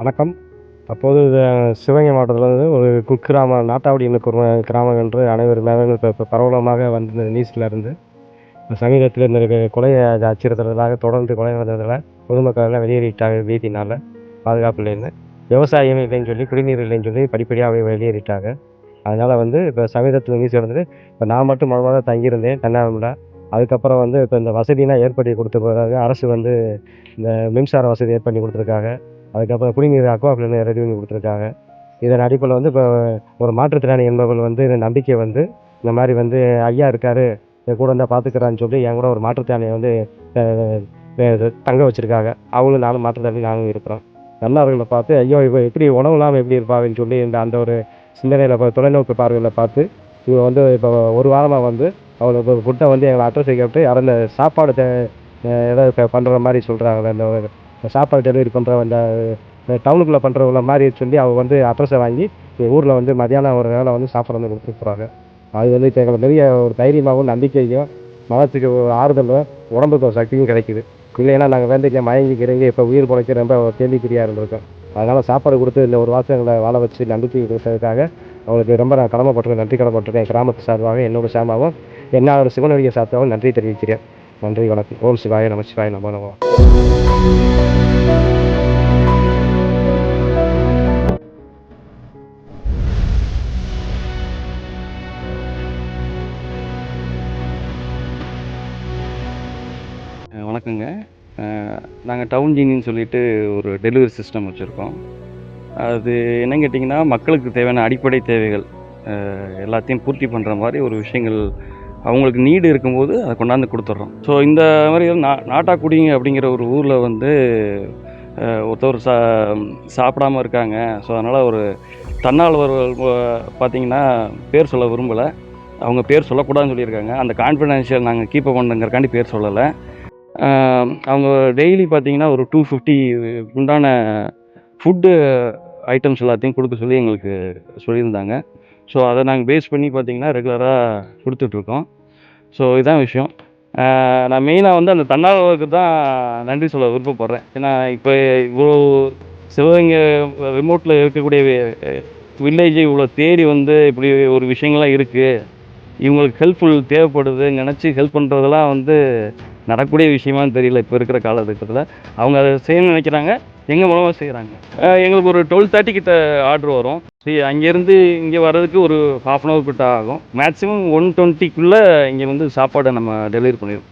வணக்கம். தற்போது சிவகங்கை மாவட்டத்தில் வந்து ஒரு குக்கிராமம் நாட்டாவடி என்ற ஒரு கிராமம் என்று அனைவரும் இப்போ இப்போ பரவலமாக வந்து நியூஸில் இருந்து இப்போ சமீபத்தில் இந்த கொலையை அச்சுறுத்துறதுக்காக தொடர்ந்து கொலை நடந்ததில் பொதுமக்கள் எல்லாம் வெளியேறிட்டாங்க வீதினால் பாதுகாப்பு இல்லைன்னு. விவசாயம் இல்லைன்னு சொல்லி குடிநீர் இல்லைன்னு சொல்லி படிப்படியாக வெளியேறிட்டாங்க. அதனால் வந்து இப்போ சமீபத்தில் நியூஸ் இருந்தது இப்போ நான் மட்டும் முத தான் தங்கியிருந்தேன் கன்னியாகுமரியில் அதுக்கப்புறம் வந்து இப்போ இந்த வசதினா ஏற்படுத்தி கொடுத்துருக்காங்க அரசு வந்து இந்த மின்சார வசதி ஏற்படுத்தி கொடுத்துருக்காங்க அதுக்கப்புறம் குடிநீர் அக்வா பிளேன் ரெடி பண்ணி கொடுத்துருக்காங்க. இதன் அடிப்படையில் வந்து இப்போ ஒரு மாற்றுத்திறனாளி என்பவர்கள் வந்து இந்த நம்பிக்கை வந்து இந்த மாதிரி வந்து ஐயா இருக்கார் என் கூட இருந்தால் பார்த்துக்கிறான்னு சொல்லி என் கூட ஒரு மாற்றுத்திறனாளியை வந்து தங்க வச்சுருக்காங்க. அவங்களும் நானும் மாற்றுத்திறனாளி நானும் இருக்கிறோம். நல்லார்களை பார்த்து ஐயோ இப்போ எப்படி உணவு இல்லாமல் எப்படி இருப்பாங்கன்னு சொல்லி இந்த அந்த ஒரு சிந்தனையில் இப்போ தொலைநோக்கு பார்வையில் பார்த்து இவங்க வந்து இப்போ ஒரு வாரமாக வந்து அவங்களுக்கு ஃபுட்டை வந்து எங்களை அட்ரஸ் கேட்டு யாரும் இந்த சாப்பாடு ஏதாவது பண்ணுற மாதிரி சொல்கிறாங்க இந்த சாப்பாடு டெலிவரி பண்ணுற அந்த டவுனுக்குள்ளே பண்ணுறவங்கள மாதிரி சொல்லி அவங்க வந்து அட்ரஸை வாங்கி ஊரில் வந்து மதியானம் ஒரு வேளை வந்து சாப்பாடு வந்து கொடுத்துட்டு போகிறாங்க அது வந்து இப்போ எங்களுக்கு பெரிய ஒரு தைரியமாகவும் நம்பிக்கையும் மனத்துக்கு ஒரு ஆறுதலும் உடம்புக்கு ஒரு சக்தியும் கிடைக்குது. இல்லைன்னா நாங்கள் வேண்டிக்க மயங்கி கிறங்கி இப்போ உயிர் பிழைக்க ரொம்ப கேள்விக்குறியாக இருந்திருக்கோம். அதனால் சாப்பாடு கொடுத்து இந்த ஒரு வாசம் எங்களை வாழ வச்சு நம்பிக்கை கொடுத்ததுக்காக அவங்களுக்கு ரொம்ப நான் கடமைப்பட்டிருக்கேன் நன்றி கடமைப்பட்டிருக்கேன். கிராமத்து சார்பாக என்னோட சார்பாகவும் என்ன ஒரு சிவனடிய சார்பாகவும் நன்றி தெரிவிக்கிறேன். நன்றி வணக்கம். ஓம் சிவாய நம சிவாய நம நம. வணக்கங்க. நாங்கள் டவுன் ஜீனின்னு சொல்லிட்டு ஒரு டெலிவரி சிஸ்டம் வச்சுருக்கோம். அது என்னன்னு கேட்டிங்கன்னா மக்களுக்கு தேவையான அடிப்படை தேவைகள் எல்லாத்தையும் பூர்த்தி பண்ணுற மாதிரி ஒரு விஷயங்கள் அவங்களுக்கு நீடு இருக்கும்போது அதை கொண்டாந்து கொடுத்துட்றோம் ஸோ இந்த மாதிரி நா நாட்டாக்குடிங்க அப்படிங்கிற ஒரு ஊரில் வந்து ஒருத்தர் ஒருத்தவர் சா சாப்பிடாம இருக்காங்க. ஸோ அதனால் ஒரு தன்னார்வர்கள் பார்த்திங்கன்னா பேர் சொல்ல விரும்பலை. அவங்க பேர் சொல்லக்கூடாதுன்னு சொல்லியிருக்காங்க. அந்த கான்ஃபிடென்ஷியல் நாங்கள் கீப் பண்ணுங்கிறக்காண்டி பேர் சொல்லலை. அவங்க டெய்லி பார்த்தீங்கன்னா ஒரு டூ ஃபிஃப்டி உண்டான ஃபுட்டு ஐட்டம்ஸ் எல்லாத்தையும் கொடுக்க சொல்லி எங்களுக்கு சொல்லியிருந்தாங்க. ஸோ அதை நாங்கள் பேஸ் பண்ணி பார்த்தீங்கன்னா ரெகுலராக கொடுத்துட்ருக்கோம். ஸோ இதுதான் விஷயம். நான் மெயினாக வந்து அந்த தன்னார்வலருக்கு தான் நன்றி சொல்ல விருப்பப்படுறேன். ஏன்னா இப்போ இவ்வளோ சிவகங்கை ரிமோட்டில் இருக்கக்கூடிய வில்லேஜை இவ்வளோ தேடி வந்து இப்படி ஒரு விஷயங்கள்லாம் இருக்குது இவங்களுக்கு ஹெல்ப்ஃபுல் தேவைப்படுது. நினச்சி ஹெல்ப் பண்ணுறதெல்லாம் வந்து நடக்கூடிய விஷயமான்னு தெரியல இப்போ இருக்கிற காலகட்டத்தில். அவங்க அதை செய்யணும்னு நினைக்கிறாங்க. எங்கள் மூலமாக செய்கிறாங்க எங்களுக்கு ஒரு டுவெல் தேர்ட்டி கிட்ட ஆர்டர் வரும். சரி அங்கேருந்து இங்கே வர்றதுக்கு ஒரு ஹாஃப் அன் ஹவர் கிட்ட ஆகும். மேக்ஸிமம் ஒன் டுவெண்ட்டிக்குள்ளே இங்கே வந்து சாப்பாடை நம்ம டெலிவரி பண்ணிடுவோம்.